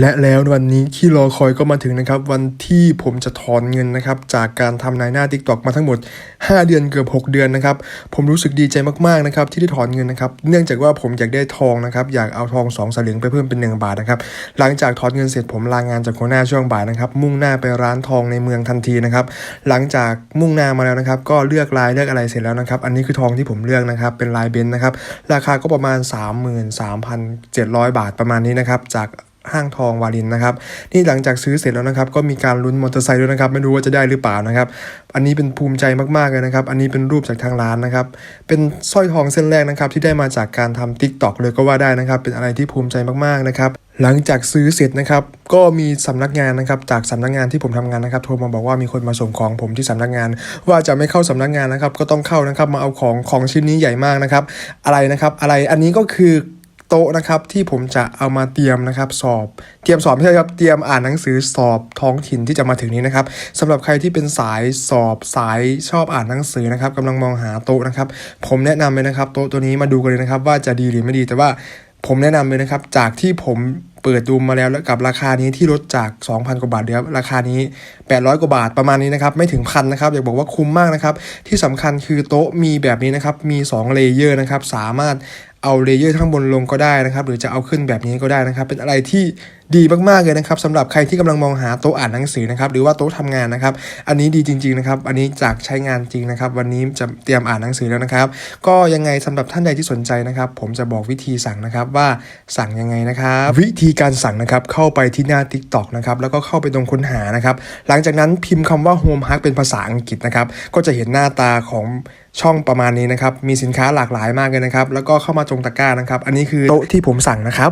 และแล้ววันนี้ที่รอคอยก็มาถึงนะครับ วันที่ผมจะถอนเงินนะครับ จากการทำนายหน้า TikTok มาทั้งหมด 5 เดือนเกือบ 6 เดือนนะครับ ผมรู้สึกดีใจมากๆนะครับที่ได้ถอนเงินนะครับ เนื่องจากว่าผมอยากได้ทองนะครับ อยากเอาทอง2สลึงไปเพิ่มเป็น 1 บาทนะครับ หลังจากถอนเงินเสร็จผมลางานจากหัวหน้าช่วงบ่ายนะครับ มุ่งหน้าไปร้านทองในเมืองทันทีนะครับ หลังจากมุ่งหน้ามาแล้วนะครับ ก็เลือกลายเลือกอะไรเสร็จแล้วนะครับ อันนี้คือทองที่ผมเลือกนะครับ เป็นลายเบนซ์นะครับ ราคาก็ประมาณ 33,700 บาทประมาณนี้นะครับ จาก ห้างทองวารินนะครับนี่หลังจากซื้อเสร็จแล้วนะครับ ก็มีการลุ้นมอเตอร์ไซค์ด้วยนะครับ ไม่รู้ว่าจะได้หรือเปล่านะครับ อันนี้เป็นภูมิใจมากๆเลยนะครับ อันนี้เป็นรูปจากทางร้านนะครับ เป็นสร้อยทองเส้นแรกนะครับ ที่ได้มาจากการทำ t ิ k t o k เลยก็ว่าได้นะครับ เป็นอะไรที่ภูมิใจมากๆนะครับ หลังจากซื้อเสร็จนะครับ ก็มีสำนักงานนะครับ จากสำนักงานที่ผมทำงานนะครับ โทรมาบอกว่ามีคนมาส่งของผมที่สำนักงาน ว่าจะไม่เข้าสำนักงานนะครับ ก็ต้องเข้านะครับ มาเอาของของชิ้นนี้ใหญ่มากนะครับ อะไรนะครับ อะไร อันนี้ก็คือ โต๊ะนะครับที่ผมจะเอามาเตรียมนะครับสอบ เตรียมสอบไม่ใช่ครับเตรียมอ่านหนังสือสอบท้องถิ่นที่จะมาถึงนี้นะครับสำหรับใครที่เป็นสายสอบสายชอบอ่านหนังสือนะครับกำลังมองหาโต๊ะนะครับ ผมแนะนำเลยนะครับ โต๊ะตัวนี้มาดูกันเลยนะครับ ว่าจะดีหรือไม่ดีแต่ว่าผมแนะนำเลยนะครับ จากที่ผมเปิดดูมาแล้วแล้วกับราคานี้ที่ลดจาก 2,000 กว่าบาทเดียวราคานี้ 800 กว่าบาทประมาณนี้นะครับ ไม่ถึงพันนะครับ อยากบอกว่าคุ้มมากนะครับ ที่สำคัญคือโต๊ะมีแบบนี้นะครับ มี 2 เลเยอร์นะครับ สามารถ เอาเลเยอร์ข้างบนลงก็ได้นะครับหรือจะเอาขึ้นแบบนี้ก็ได้นะครับ เป็นอะไรที่ดีมากๆเลยนะครับสำหรับใครที่กำลังมองหาโต๊ะอ่านหนังสือนะครับหรือว่าโต๊ะทำงานนะครับ อันนี้ดีจริงๆนะครับอันนี้จากใช้งานจริงนะครับ วันนี้จะเตรียมอ่านหนังสือแล้วนะครับ ก็ยังไงสำหรับท่านใดที่สนใจนะครับ ผมจะบอกวิธีสั่งนะครับว่าสั่งยังไงนะครับ วิธีการสั่งนะครับเข้าไปที่หน้า TikTok นะครับแล้วก็เข้าไปตรงค้นหานะครับ หลังจากนั้นพิมพ์คำว่า Home Hug เป็นภาษาอังกฤษนะครับก็จะเห็นหน้าตาของ ช่องประมาณนี้นะครับ มีสินค้าหลากหลายมากเลยนะครับ แล้วก็เข้ามาจงตะกร้านะครับ อันนี้คือโต๊ะที่ผมสั่งนะครับ